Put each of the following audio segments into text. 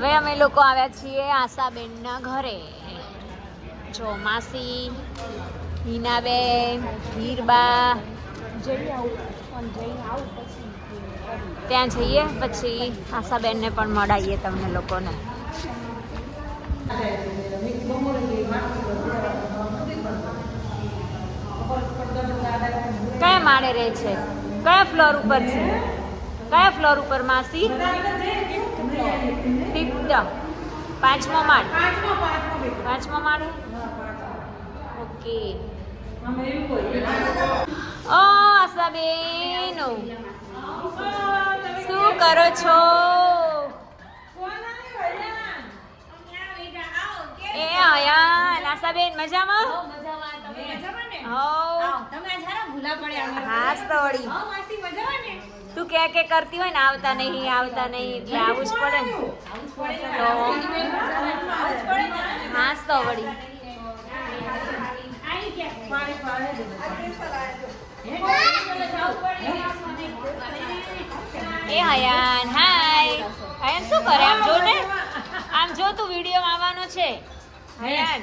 હવે અમે લોકો આવ્યા છીએ આશાબેનના ઘરે. જો માસી હિનાબેન, હીરબા. ત્યાં જઈએ પછી આશાબેનને પણ મળાવીએ તમને લોકોને. કયા માળે રહે છે? કયા ફ્લોર ઉપર છે? કયા ફ્લોર ઉપર, માસી? ફિફ્થ પાંચમો માળ. પાંચમો માળ? ઓકે. ઓ આશાબેન શું કરો છો? એ આયા આશાબેન મજામાં? હો હાસ તો વળી તું કે કે કરતી હોય ને આવતા નહીં આવતા નહીં, એટલે આવું જ પડે. ને તો હાસ તો વળી. એ હયાન, હાય. હયાન, શું કરે? આમ જો ને? આમ જો તું વીડિયો આવવાનો છે. હયાન.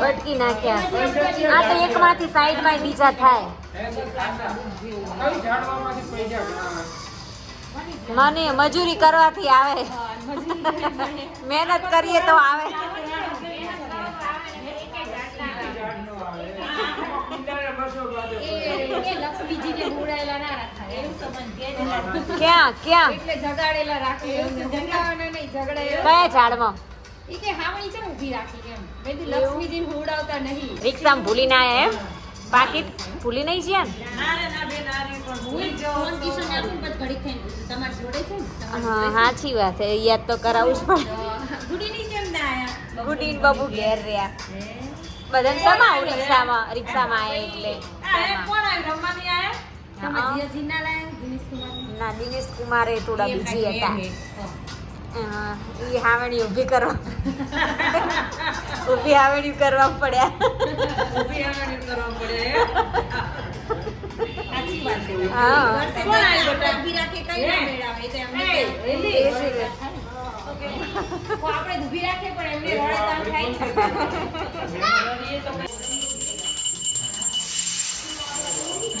બટકી નાખ્યા. આ તો એકમાંથી સાઈડમાં બીજા થાય. મને મજૂરી કરવાથી આવે. મહેનત કરીએ તો આવે. ક્યાં ક્યાં? એટલે જગાડેલા રાખે. એવું નહીં ઝઘડાય કયા ઝાડમાં? ઈ કે હાવણી છે ને ઊભી રાખી એમ. નહીં. રિક્ષામાં ભૂલી ના એમ? પાકીટ ભૂલી નહીં ગયા ને ફોન કિશન આપું પછી ઘડીક થઈને પૂછું. જોડે છે ને? હા સાચી વાત છે. યાદ તો કરાવું જ પડે. ગુડીની કેમ ના આયા? ગુડી ને ઘેર રહ્યા. બધાને સમાવું રિક્ષામાં રિક્ષામાં એટલે? ના દિનેશ કુમાર. ના દિનેશ કુમારે થોડા બીજી હતા. હાવણી ઊભી કરવા ઊભી હાવણી કરવા પડ્યા. સાચી વાત છે. હા. રાખે કઈ મેળાવે આપણે ઊભી રાખીએ પણ એમને રોડે તાણ થાય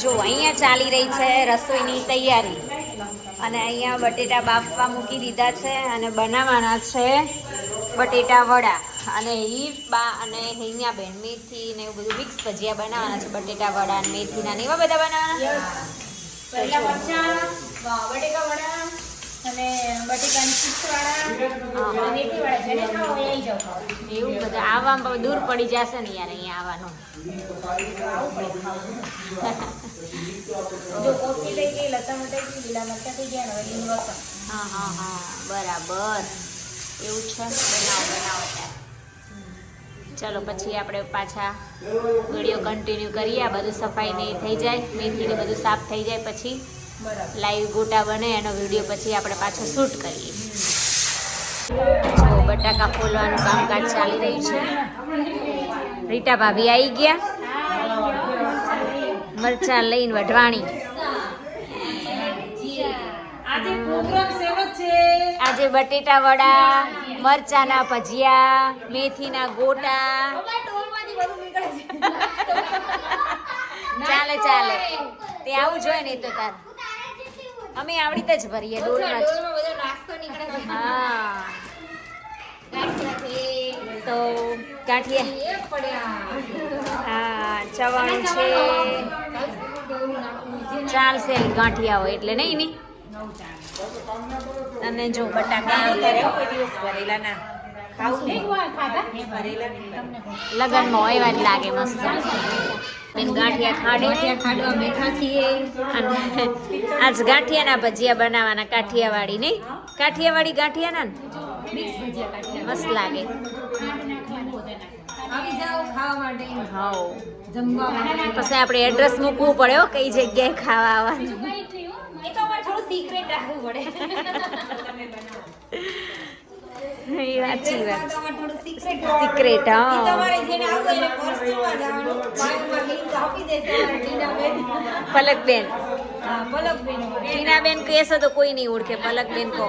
જો અહીંયા ચાલી રહી છે રસોઈની તૈયારી. અને અહીંયા બટેટા બાફવા મૂકી દીધા છે અને બનાવવાના છે બટેટા વડા. અને ઈ બા અને અહીંયા બેન મેથી ને એવું બધું મિક્સ ભજીયા બનાવવાના છે બટેટા વડા અને મેથીના ને એવા બધા બનાવવાના. પહેલા મરચાં બટેકા વડા અને બટેકાની ચિપ્સ વાળા મેથી વાળા જેને ખાવ એ આવી જાવ ખાવ એવું બધું. આવવામાં દૂર પડી જશે ને યાર અહીંયા આવવાનું. જો કોફી લઈ ગઈ લતા મટાઈ ગઈ લીલા મરચા થઈ ગયા ને લસણ. હા હા હા. બરાબર. એવું છે? બનાવો બનાવો ચલો પછી આપણે પાછા વીડિયો કન્ટિન્યુ કરીએ. આ બધું સફાઈ નહીં થઈ જાય. મેથી ને બધું સાફ થઈ જાય પછી. લાઈવ ગોટા બને એનો વીડિયો પછી આપણે પાછો શૂટ કરીએ. જો બટાકા ફોલવાનું કામકાજ ચાલી રહ્યું છે. રીટા ભાભી આવી ગયા. મરચાં લઈને વઢવાણી. આજે બટેટા વડા મરચાના ભજીયા મેથીના ગોટા. ચાલે ચાલે. તે આવું જોઈએ ને તો તાર. અમે આવડી જ ભરીએ ડોલમાં જ. ડોલમાં બધો નાસ્તો નીકળે છે. હા. તો ગાંઠિયા. હા ચવાણું છે. ચાલશે ગાંઠિયા હોય એટલે નહીં ની? અને જો બટાકા લગનમાં હોય એવા જ લાગે મસ્ત. ગાંઠિયા ખાડે આજ ગાંઠિયાના ભજીયા બનાવવાના કાઠિયાવાડી નહીં કાઠિયાવાડી ગાંઠિયાના ને? મસ્ત લાગે. પછી આપણે એડ્રેસ મૂકવું પડે કઈ જગ્યાએ ખાવા આવવાનું. સિક્રેટ રાખવું પડે. સાચી વાત. સિક્રેટ હા. તમારે જેને આવું એને પર્સનલમાં જવાનું. બાયોમાં લિંક આપી દેશે ટીનાબેન. પલકબેન. હા પલકબેન. ટીનાબેન કહેશો તો કોઈ નહીં ઓળખે પલકબેન કહો.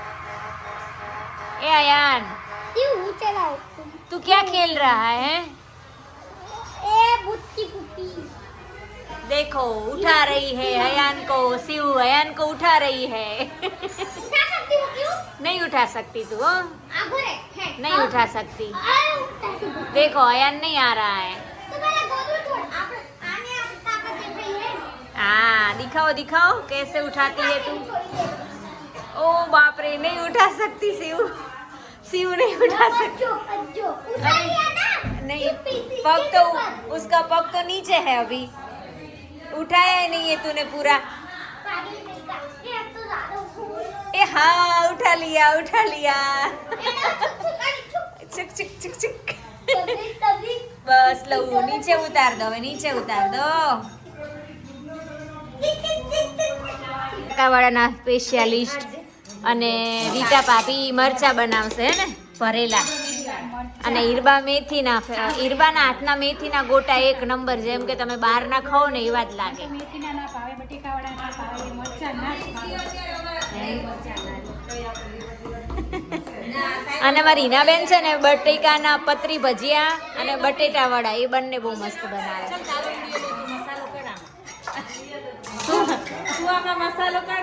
ए चलाओ तू क्या खेल रहा है? ए बुत्ती देखो उठा रही है अयान को शिव अयान को उठा रही है। उठा सकती क्यों? नहीं उठा सकती तू हो? रे है नहीं उठा सकती। सकती देखो अयान नहीं आ रहा है। तो रही है। हाँ दिखाओ दिखाओ कैसे उठाती है तू। ओ बाप रे नहीं उठा सकती शिव शिव नहीं उठा सकती जो जो उठा लिया ना नहीं क्यों पीती पग क्यों तो ऊपर? उसका पग तो नीचे है अभी उठाया ही नहीं है तूने पूरा पागल नहीं का ये अब तो ज्यादा हो ए हाँ उठा लिया उठा लिया ये ना चुप चुप अरे चुप चिक चिक चिक चिक तभी तभी बस लऊ नीचे उतार दो હવે નીચે ઉતાર દો टिक टिक टिक टिक કાકાવાળાના સ્પેશિયાલિસ્ટ અને રીટા ભાભી મરચા બનાવશે ને? ભરેલા. અને ઈરબા મેથીના, ઈરબાના હાથના મેથીના ગોટા એક નંબર, જેમ કે તમે બહારના ખાઓ ને એવા જ લાગે. અને મારી હિનાબેન છે ને, બટેકાના પતરી ભજીયા અને બટેટા વડા એ બંને બહુ મસ્ત બનાવે.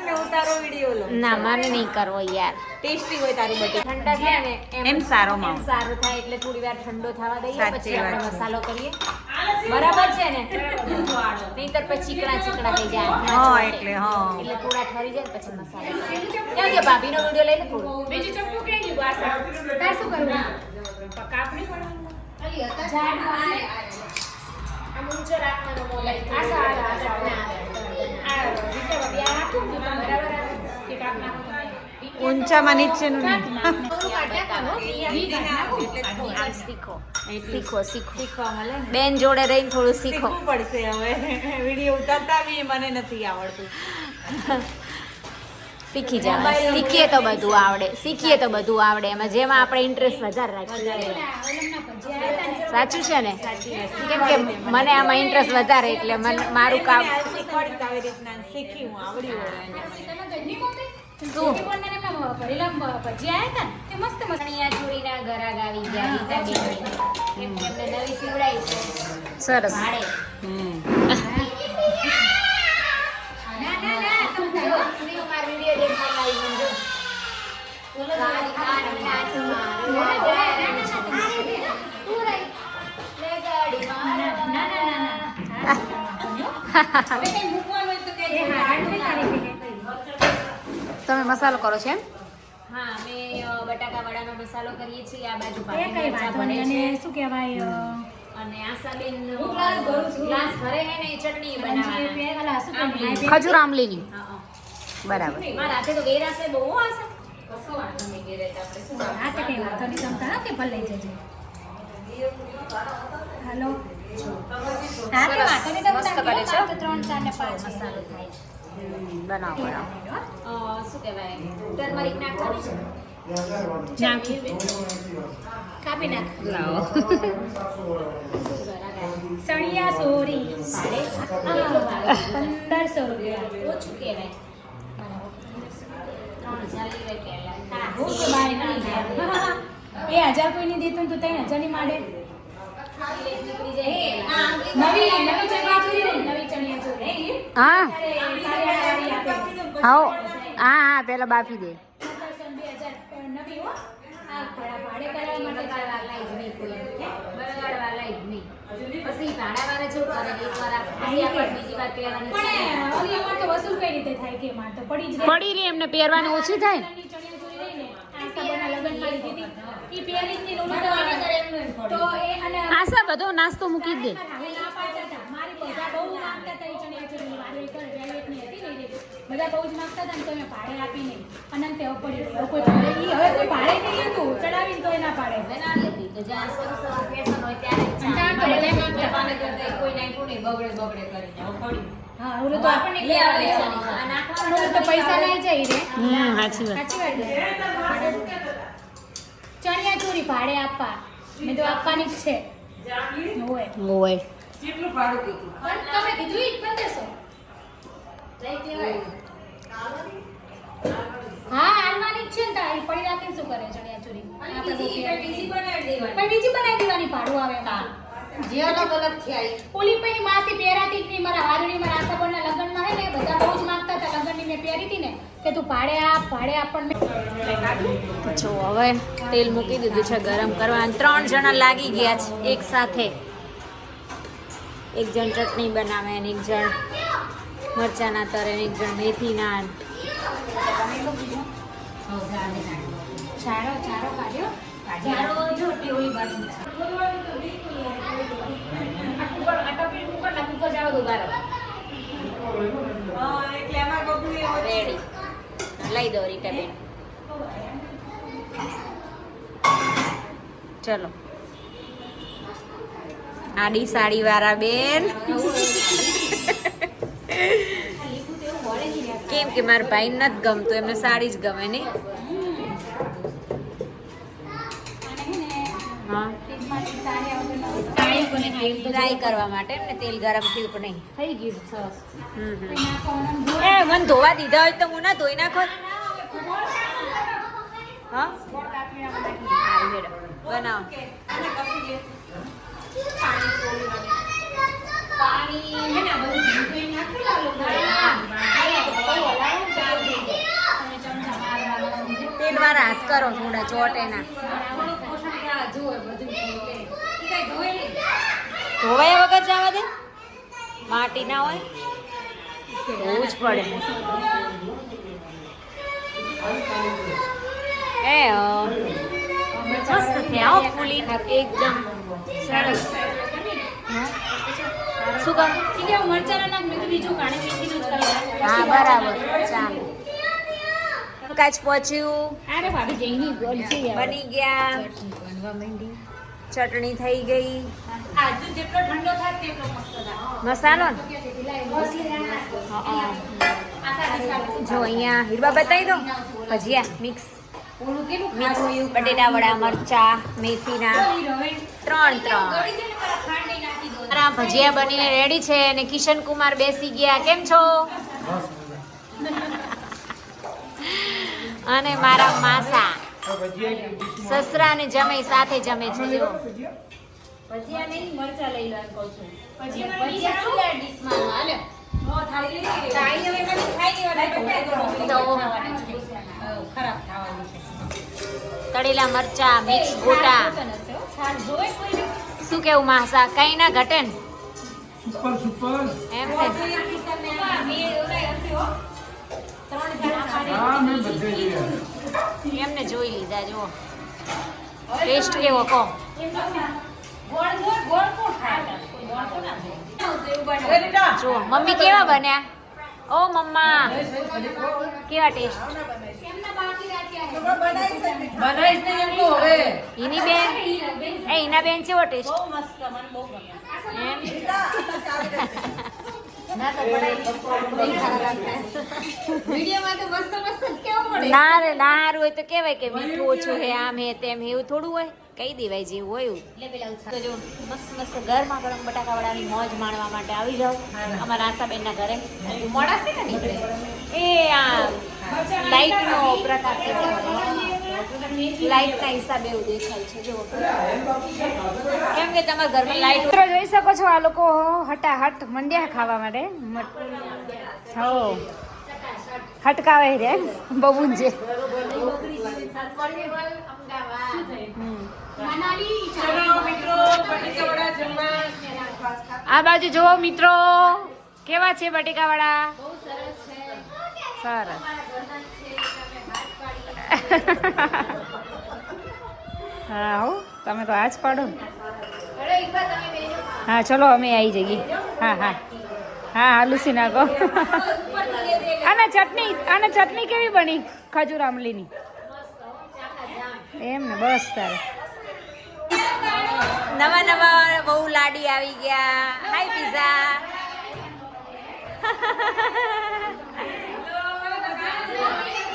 ને હું વીડિયો ના મને નહીં કરવો યાર. ટેસ્ટી હોય તારી બટેટા ઠંડા થાય ને એમ સારો માવો. સારું થાય એટલે થોડી વાર ઠંડો થવા દઈએ પછી આપણે મસાલો કરીએ. બરાબર છે ને? નહીંતર પછી ચીકણા ચીકણા થઈ જાય. હા, એટલે, હા. એટલે થોડા ઠરી જાય ને પછી મસાલો. કરીએ. કે ભાભીનો વીડિયો લઈને થોડો? બીજું ચપ્પુ ક્યાં ગયું? આ તાર શું કરવું? કાપણી પડવાનું આમ ઊંચો રાખવાનો મોબાઈલ આ સારું, આ સારું. આ રીતે વળી આ રાખું. ને તો બરાબર આવે. કે કાપ નાખો ઊંચામાં નીચેનું શીખો શીખો. શીખો બેન જોડે રહીને થોડું શીખો. શીખવું પડશે હવે. વીડિયો ઉતારતા બી મને નથી આવડતું. શીખી જાવ શીખીએ તો બધું આવડે. શીખીએ તો બધું આવડે. એમાં જેમાં આપણે ઇન્ટરેસ્ટ વધારે રાખીએ. સાચું છે ને? કેમ કે મને આમાં ઇન્ટરેસ્ટ વધારે એટલે મને મારું કામ સરસ. માર તમે મસાલો કરો છો એમ? હા અમે બટાકા વડાનો મસાલો કરીએ છીએ આ બાજુ છે. અને શું કહેવાય અને આશાબેન. ગ્લાસ ભરે ને ચટણી બનાવવાના. ખજૂર આમલીની હા, હા. બરાબર. મારા હાથે તો વેરાશે બહુ હશે. કશો વાંધો નહીં ઘેરે આપણે શું કરવાનું? હા તો કઈ વાંધો નહીં તમતા કે ભલે જજો. હાલો. હા તે વાંધો નહીં મસ્ત તમતા કરે છો. તો ત્રણ ચાર ને મસાલો થાય. બનાવો બનાવો. શું કહેવાય? ટર્મરિક નાખવાની છે? નાખી કાપી નાખ. લાવો. સળિયા સોરી. પંદરસો રૂપિયા. ઓછું કહેવાય. ત્રણ હજાર હજાર કોઈને દેતું તો ત્રણ હજારની માંડે. હા. હા. હા પેલા બાફી દે. પછી ભાડાવાળા શું કરે એકવાર આપણે બીજી વાર પહેરવાની પણ એ ઓલી અમાર તો વસૂલ કઈ રીતે થાય કે માર તો પડી જ પડી રહી એમને પહેરવાની ઓછી થાય આશા બધો નાસ્તો મૂકી દે. ના બધા બહુ જ માંગતા હતા તો મેં ભાડે આપી નહીં. પડી કોઈ ભાડે ઈ હવે કોઈ ભાડે નહીં લેતું ચડાવીને તોય ના પાડે. હવે ના લેતી. તો જ્યાં સરસ સરસ હોય ત્યારે જ અને ત્યાં તો ચાલે. બધા માંગતા. પાને કરતા કોઈ નાખ્યું નહીં, બગડે બગડે કરીને. હા ઓલું તો આપણને લે આવે છે. આ આ ઓલું તો પૈસા લઈ જાય રે. હમ સાચી વાત. સાચી વાત છે. ચણિયાચોળી ભાડે આપવા. મેં તો આપવાની જ છે. હોય. હોય. પણ તમે કીધું ઈ 1500. લઈ કહેવાય. હા આનવાની જ છે ને તારી. પડી રાખીને શું કરે ચણિયાચોળી અને આપણે બીજી બનાવી દેવાની. પણ બીજી બનાવી દેવાની ભાડું આવે એમાં. જે અલગ અલગ થયા ઓલી પછી માસી પહેરાતી જ નહીં મારા હારડી મારા આશાબરના લગ્નમાં હે ને બધા બહુ જ માંગતા હતા. લગ્નની મેં પહેરી હતી ને કે તું ભાડે આ ભાડે આપણને જો હવે તેલ મૂકી દીધું છે ગરમ કરવા. અને ત્રણ જણા લાગી ગયા છે એક સાથે. એક જણ ચટણી બનાવે અને એક જણ મરચાના તરે અને એક જણ મેથીના અને ચારો ચારો કાઢ્યો. ચારો જો તે બાજુ કુકર ના કુકર જાવ દો બાર રેડી લઈ દો રીટાબેન ચલો. આડી સાડી વાળા બેન. કેમ કે મારા ભાઈ નથી ગમતું એમને સાડી જ ગમે ને ફ્રાય કરવા માટે એમને તેલ ગરમ થયું પણ નહીં થઈ ગયું સરસ. એ મને ધોવા દીધા હોય તો હું ના ધોઈ નાખો હા બનાવો તેલ વાર હાથ કરો થોડા ચોટેના થોડુંક ધોવાયા વગર જવા દે. માટી ના હોય. બહુ જ પડે. એ મસ્ત થયા ફૂલી. એકદમ સરસ. શું કર ઠીક છે હું? મરચાના નાખ મેં બીજું કાણે મેથીનું જ કરી હા બરાબર. ચાલો. કાચ પહોંચ્યું. અરે ભાભી જઈની ગોલ છે બની ગયા. ચટણી થઈ ગઈ. આજુ જેટલો ઠંડો થાય તેટલો મસ્ત થાય. મસાલો? જો અહીંયા હીરબા બતાવી દો. ભજીયા મિક્સ. મિક્સ બટેટા વડા મરચા મેથીના. ત્રણ ત્રણ. ભજીયા બનીને રેડી છે અને કિશન કુમાર બેસી ગયા. કેમ છો? અને મારા માસા. સસરા અને જમાઈ સાથે જમે છે જો. ભજીયા? નહીં મરચા લઈ લો કહું છું. ભજીયા ભજીયા શું યાર ડીશમાં હાલે. નો થાળી લઈ લેવી. થાળી હવે મને ખાઈ લેવાના તો ક્યાં તો. ખાવાના છે? હવ, ખરાબ ખાવાનું છે. તળેલા મરચા મિક્સ ગોટા? શું કેવું માસા? કઈ ના ઘટે ને? Super super. એમ ને. એમને જોઈ લીધા જુઓ. ટેસ્ટ કેવો કહો. જુઓ મમ્મી કેવા બન્યા? ઓ મમ્મા. કેવા ટેસ્ટ ઈની બેન? એ ઈના બેન કેવો ટેસ્ટ એમ? ના ના રે ના હોય તો કહેવાય કે મીઠું ઓછું હે આમ હે તેમ એવું થોડું હોય. કહી દેવાય જેવું હોય એટલે જો મસ્ત મસ્ત ઘરમાં ગરમ બટાકા વડાની મોજ માણવા માટે આવી જાઓ. અમારા આશાબેનના ઘરે. મોડા છે ને નીકળે એ આ લાઈટનો પ્રકાશ છે લાઈટના હિસાબે એવું દેખાય છે જો કેમ કે તમારા ઘરમાં લાઈટ મિત્રો જોઈ શકો છો આ લોકો હટાહટ મંડ્યા ખાવા માટે. હો. હટકાવે રે બબુન જે આ બાજુ જુઓ મિત્રો કેવા છે બટેકાવાળા? સરસ. હા હો તમે તો આજ પાડો. ને. હા ચલો અમે આવી જઈએ. હા હા. હા હાલુસી નાખો. આને ચટણી આને ચટણી કેવી બની ખજૂર આમલીની એમ ને બસ તારે. નવા નવા બહુ લાડી આવી ગયા. હાય પીઝા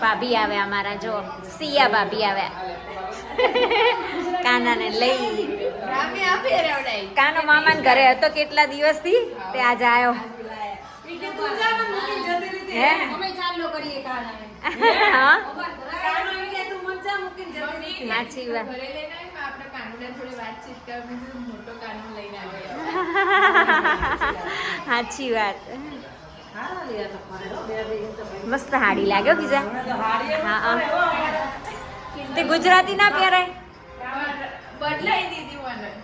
ભાભી આવે અમારા જો. સિયા ભાભી આવ્યા કાનાને લઈ. કાનો મામાને ઘરે હતો કેટલા દિવસથી? તે આજે આવ્યો સાચી વાત. સાચી વાત મસ્ત હાડી લાગ્યો બીજા હા હા. તે ગુજરાતી ના પહેરાય?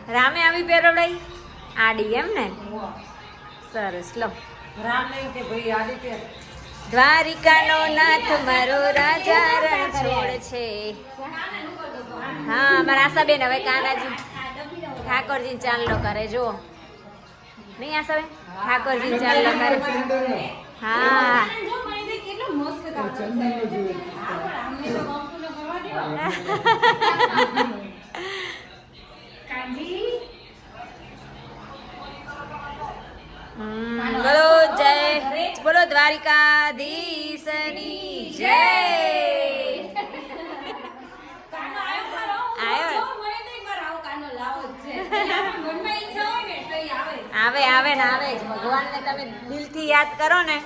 રામે આવી પહેરવડાઈ? આડી એમ ને? સરસ લો. દ્વારિકાનો નાથ મારો રાજા રણછોડ છે. હા મારા આશાબેન હવે કાનાજી ઠાકોરજી ચાંદલો કરે જો નહીં આશાબેન? ઠાકોરજી ચાંદલો કરે. હા બોલો જય બોલો દ્વારિકાધીશની જય આયો આવે આવે ને આવે જ. ભગવાનને તમે દિલથી યાદ કરો ને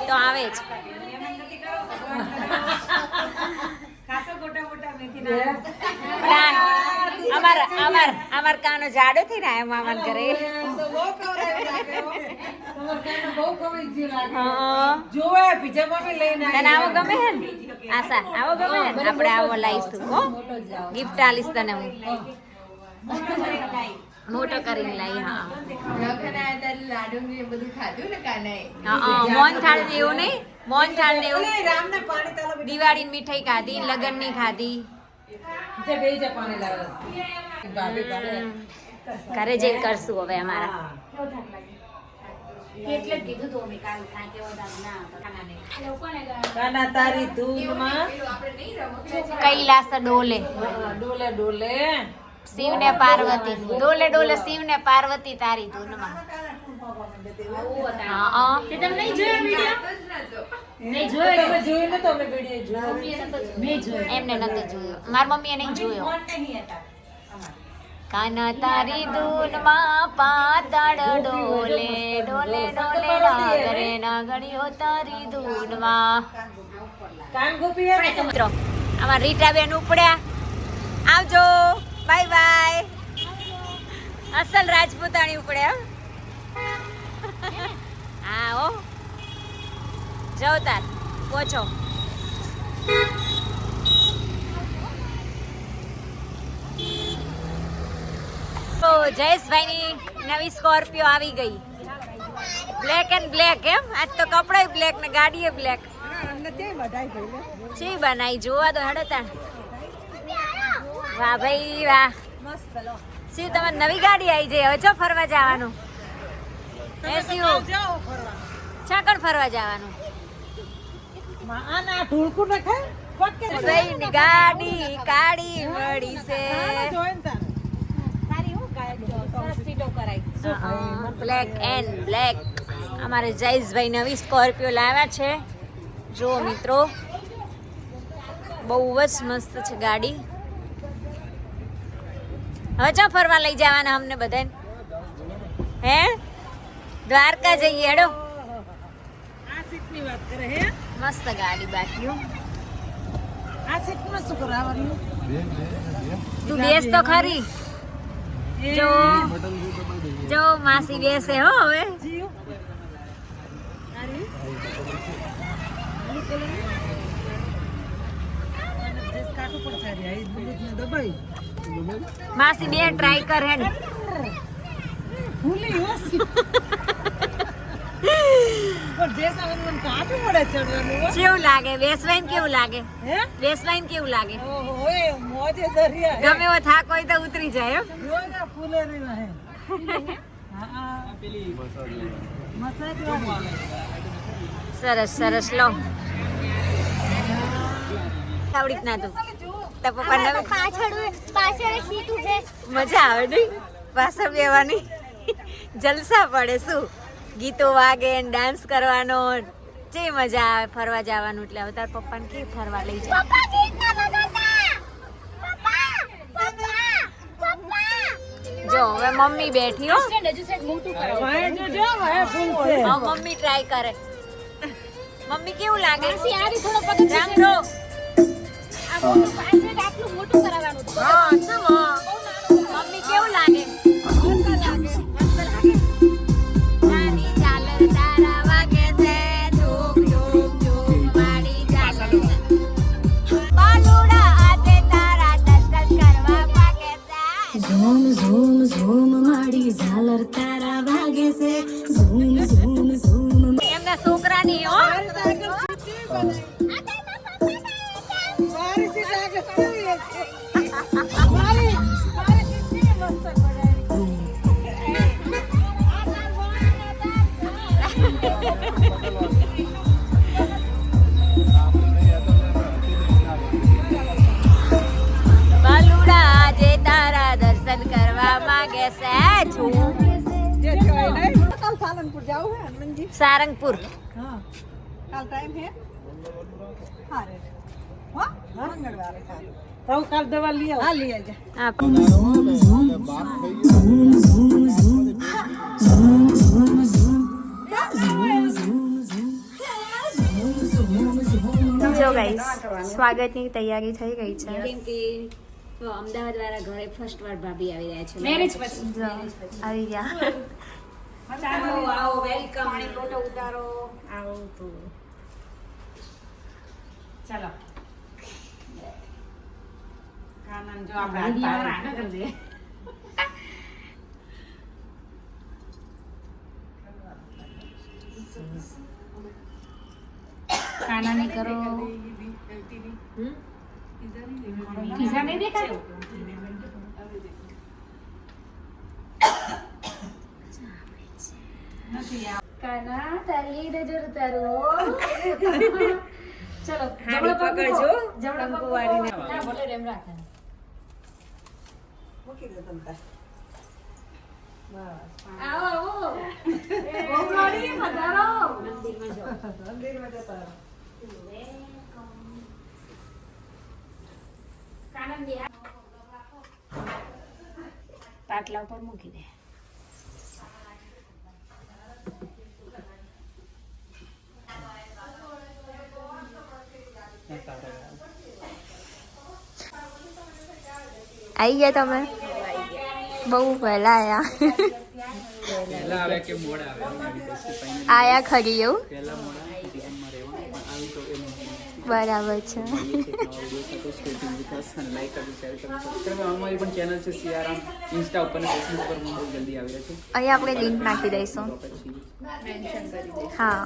તો આવે જ. અમાર અમાર અમાર કાનો જાડો થી ને આયો તને આવો ગમે હે ને? આશા આવો ગમે હે આપણે આવો લાવીશું હો. ગિફ્ટ આલીશ તને હું. મોટો કરીને લાવી હા. હા, હા મોહન થાળ ને એવું નહીં? થાળ ને એવું? દિવાળી મીઠાઈ ખાધી લગનની ખાધી. ઘરે જઈને કરશું હવે અમારા. કાના તારી ધૂનમાં. કૈલાસ ડોલે. ડોલે ડોલે. શિવ ને પાર્વતી. ડોલે ડોલે શિવ ને પાર્વતી તારી ધૂનમાં હા. તમે જોયું નતો જોયો. એમને નથી જોયો. મારી મમ્મીએ નહીં જોયો. કાના તારી ધૂનમાં પાતાળ ડોલે ડોલે ડોલે નાગરે નાગડીઓ તારી ધૂનમાં. મિત્રો. આમાં રીટાબેન ઉપડ્યા. આવજો. બાય બાય અસલ રાજપૂતાણી ઉપડ્યા હા. હો જાઓ તાર પહોંચો. તો જયેશભાઈની નવી સ્કોર્પિયો આવી ગઈ. બ્લેક એન્ડ બ્લેક એમ? આજ તો કપડાય બ્લેક ને ગાડીએ બ્લેક ચી બનાવી જોવા તો હેડો તાણ વાહ ભાઈ વાહ. શિવ તમે નવી ગાડી આવી જાય હવે ચો ફરવા જવાનું. એ શિવ ફરવા. જવાનું? આના ઢોળકું ગાડી કાળી મળી છે. બ્લેક એન્ડ બ્લેક અમારે જયેશભાઈ નવી સ્કોર્પિયો લાવ્યા છે. જો મિત્રો બહુ જ મસ્ત છે ગાડી. હવે ચા ફરવા લઈ જવાના અમને બધાને? હે? દ્વારકા જઈએ હેડો. આ સીટની વાત કરે હે? મસ્ત ગાડી બાકી હો. આ સીટમાં શું કરાવવાનું? તું બેસ તો ખરી. જો. જો માસી બેસે હો હવે કાઢું પડશે રે આ દૂધને દબાઈ માસી બે ટ્રાય કર હે ને ભૂલી ઓછી પણ જે સામે મને કાઢું પડે ચડવાનું હો. કેવું લાગે બેસવાઈન કેવું લાગે હે બેસવાઈન કેવું લાગે ઓહો એ મોજે દરિયા ગમે એવો થાક હોય તો ઉતરી જાય એમ રોજ આ ફૂલે રહ્યો હે હા હા મસાજ વાળી. સરસ સરસ લો. આવડી ના તું. તાર પપ્પા પાછળ પાછળ સીટ ઉભે મજા આવે નહીં પાછળ બેવાની જલસા પડે શું? ગીતો વાગે ડાન્સ કરવાનો. જે મજા આવે ફરવા જવાનું એટલે. હવે તાર પપ્પાને કે ફરવા લઈ જાય પપ્પા ગીત ના બગાડતા પપ્પા પપ્પા પપ્પા જો હવે મમ્મી બેઠી હો. મમ્મી ટ્રાય કરે. મમ્મી કેવું લાગે? થોડો પગ રામ રો. આ મોટું પાછળ આટલું મોટું કરાવવાનું હતું. હા. મમ્મી કેવું લાગે? કાલ સાલનપુર જાવું હે હનુમાનજી સારંગપુર હા કાલ ટાઈમ હે હારે હો મંગળવારે કાલ તો કાલ દવા લઈ આવ હા લઈ આવજે હા જો ગાઈસ સ્વાગતની તૈયારી થઈ ગઈ છે. કેમ કે અમદાવાદ વાળા ઘરે ફર્સ્ટ વાર ભાભી આવી રહ્યા છે. મેરેજ પછી. જો આવી ગયા. આવો આવો વેલકમ ફોટો ઉતારો. આવો તો ચાલો. કાનન જો આપણે હાથ પાડીએ. કાનાની કરો પીઝા નહીં દેખાય કાના તારી નજર તારો. ચલો હાડી પકડજો. જમણો પગ કંકુવાળીને. ના બોલે રેમ રાખે. મૂકી દે તમ આવો આવો. પધારો મંદિરમાં પાટલા ઉપર મૂકી દે. આવી ગયા તમે? બહુ વહેલા આયા. પહેલા આવે કે મોડા આવે? એમ આવી રીતે ફાઇનલ આયા ખરી એવું? બરાબર છે. અહીંયા આપણે લિંક નાખી દઈશું. હા.